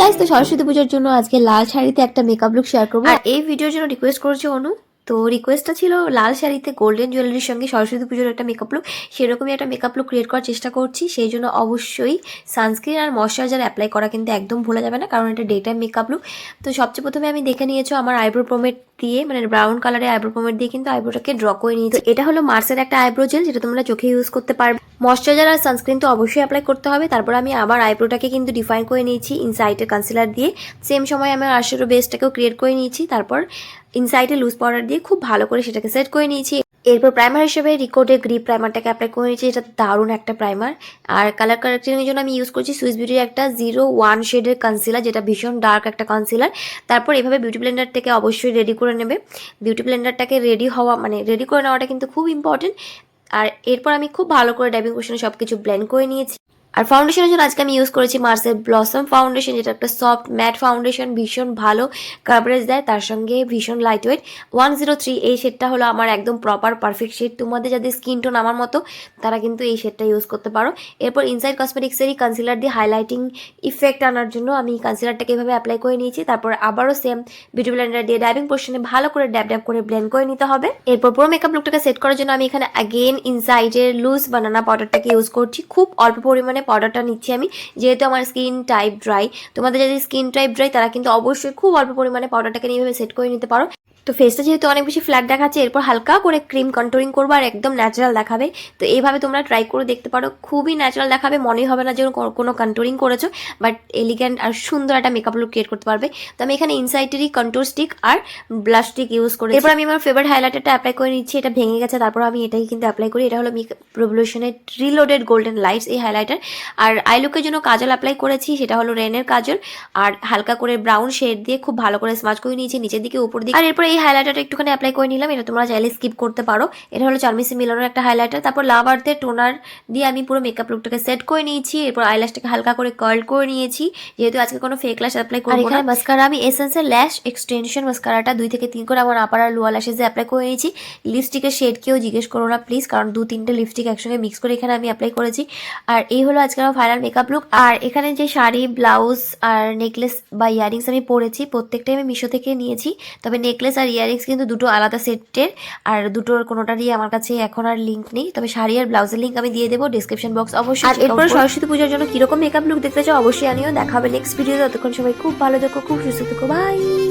Guys তো সরস্বতী পুজোর জন্য আজকে লাল শাড়িতে একটা মেকআপ লুক শেয়ার করব। আর এই ভিডিওর জন্য রিকোয়েস্ট করেছি অনু। তো রিকোয়েস্টটা ছিল লাল শাড়িতে গোল্ডেন জুয়েলারির সঙ্গে সরস্বতী পুজোর একটা মেকআপ লুক সেরকমই একটা মেকআপ লুক ক্রিয়েট করার চেষ্টা করছি। সেই জন্য অবশ্যই সানস্ক্রিন আর ময়শ্চারাইজার অ্যাপ্লাই করা কিন্তু একদম ভোলা যাবে না, কারণ এটা ডে টাইম মেকআপ লুক তো সবচেয়ে প্রথমে আমি দেখে নিয়েছো আমার আইব্রো প্রোমেট দিয়ে মানে ব্রাউন কালারের আইব্রো প্রোমেট দিয়ে কিন্তু আইব্রোটাকে ড্র করে নিয়েছি। এটা হলো মার্সের একটা আইব্রো জেল যেটা তোমরা চোখে ইউজ করতে পারবে। ময়শ্চারাইজার আর সানস্ক্রিন তো অবশ্যই অ্যাপ্লাই করতে হবে। তারপর আমি আবার আইব্রোটাকে কিন্তু ডিফাইন করে নিয়েছি ইনসাইডের কনসিলার দিয়ে। সেম সময় আমি আশেরো বেসটাকেও ক্রিয়েট করে নিয়েছি। তারপর ইনসাইডে লুজ পাউডার দিয়ে খুব ভালো করে সেটাকে সেট করে নিয়েছি। এরপর প্রাইমার হিসেবে রিকোডের গ্রিপ প্রাইমারটাকে অ্যাপ্লাই করে নিয়েছি, এটা দারুণ একটা প্রাইমার আর কালার কারেক্টিংয়ের জন্য আমি ইউজ করছি সুইস বিউটির একটা জিরো ওয়ান শেডের কনসিলার যেটা ভীষণ ডার্ক একটা কনসিলার তারপর এভাবে বিউটি ব্লেন্ডার থেকে অবশ্যই রেডি করে নেবে। বিউটি ব্লেন্ডারটাকে রেডি হওয়া মানে রেডি করে নেওয়াটা কিন্তু খুব ইম্পর্টেন্ট আর এরপর আমি খুব ভালো করে ড্যাবিং কোশনে সব কিছু ব্লেন্ড করে নিয়েছি। আর ফাউন্ডেশনের জন্য আজকে আমি ইউজ করেছি মার্সের ব্লসম ফাউন্ডেশন যেটা একটা সফট ম্যাট ফাউন্ডেশন ভীষণ ভালো কাভারেজ দেয়। তার সঙ্গে ভীষণ light weight one zero three এই শেডটা হলো আমার একদম প্রপার পারফেক্ট শেড তোমাদের যাদের স্কিন টোন আমার মতো, তারা কিন্তু এই শেডটা ইউজ করতে পারো। এরপর ইনসাইড কসমেটিক্সেরই কনসিলার দিয়ে হাইলাইটিং ইফেক্ট আনার জন্য আমি কনসিলারটাকে এভাবে অ্যাপ্লাই করে নিয়েছি। তারপর আবারও সেম বিউটি ব্লেন্ডার দিয়ে ড্যাবিং পোর্শনে ভালো করে ড্যাব ড্যাব করে ব্লেন্ড করে নিতে হবে। এরপর পুরো মেকআপ লুকটাকে সেট করার জন্য আমি এখানে অ্যাগেন ইনসাইডের লুজ বানানা পাউডারটাকে ইউজ করছি। খুব অল্প পরিমাণে পাউডারটা নিচ্ছি আমি। যেহেতু আমার স্কিন টাইপ ড্রাই তোমাদের যদি স্কিন টাইপ ড্রাই তারা কিন্তু অবশ্যই খুব অল্প পরিমাণে পাউডারটাকে নিয়ে সেট করে নিতে পারো। তো ফেসটা যেহেতু অনেক বেশি ফ্ল্যাট দেখাচ্ছে, এরপর হালকা করে ক্রিম কন্ট্রোলিং করব আর একদম ন্যাচারাল দেখাবে। তো এইভাবে তোমরা ট্রাই করে দেখতে পারো, খুবই ন্যাচারাল দেখাবে, মনেই হবে না যে কোনো- কোনো কন্ট্রোলিং করেছ বাট এলিগ্যান্ট আর সুন্দর একটা মেকআপ লুক ক্রিয়েট করতে পারবে। তো আমি এখানে ইনসাইটেরই কন্ট্রোর স্টিক আর ব্লাশ স্টিক ইউজ করি এরপর আমি আমার ফেভারিট হাইলাইটারটা অ্যাপ্লাই করে নিচ্ছি, এটা ভেঙে গেছে, তারপর আমি এটাই কিন্তু অ্যাপ্লাই করি, এটা হলো রেভলিউশনের রিলোডেড গোল্ডেন লাইটস এই হাইলাইটার আর আই লুকের জন্য কাজল অ্যাপ্লাই করেছি, সেটা হলো রেনের কাজল, আর হালকা করে ব্রাউন শেড দিয়ে খুব ভালো করে স্মাচ করে নিয়েছি, নিচের দিকে উপর দিকে। আর এরপর এই হাইলাইটারটা একটুখানি অ্যাপ্লাই করে নিলাম। এটা তোমরা চাইলে স্কিপ করতে পারো। এটা হলো চারমিসি মিলানোর একটা হাইলাইটার তারপর লাভ আর্থের টোনার দিয়ে আমি পুরো মেকআপ লুকটাকে সেট করে নিয়েছি। এরপর আইল্যাশটাকে হালকা করে কার্ল করে নিয়েছি। যেহেতু আজকে কোনো ফেক ল্যাশ অ্যাপ্লাই করব না। মাস্কারা আমি এসেন্সের ল্যাশ এক্সটেনশন মাস্কারাটা দুই থেকে তিন করে আমার আপার আর লোয়ার ল্যাশেসে অ্যাপ্লাই করে নিয়েছি। লিপস্টিকের শেড কেউ জিজ্ঞেস করো না প্লিজ কারণ দু তিনটে লিপস্টিক একসঙ্গে মিক্স করে এখানে আমি অ্যাপ্লাই করেছি। আর এই হলো আজকে আমার ফাইনাল মেকআপ লুক আর এখানে যে শাড়ি ব্লাউজ আর নেকলেস বা ইয়ারিংস আমি পরেছি প্রত্যেকটাই আমি মিশো থেকে নিয়েছি। তবে নেকলেস আর ইয়ারিংস কিন্তু দুটো আলাদা সেটের আর দুটোর কোনোটারই আমার কাছে এখন আর লিঙ্ক নেই। তবে শাড়ি আর ব্লাউজের লিঙ্ক আমি দিয়ে দেবো ডিসক্রিপশন বক্স অবশ্যই আর এরপর সরস্বতী পুজোর জন্য কীরকম মেকআপ লুক দেখতে চাও অবশ্যই আনিও দেখাবে নেক্সট ভিডিও ততক্ষণ সবাই খুব ভালো থেকো খুব সুস্থ থেকো। বাই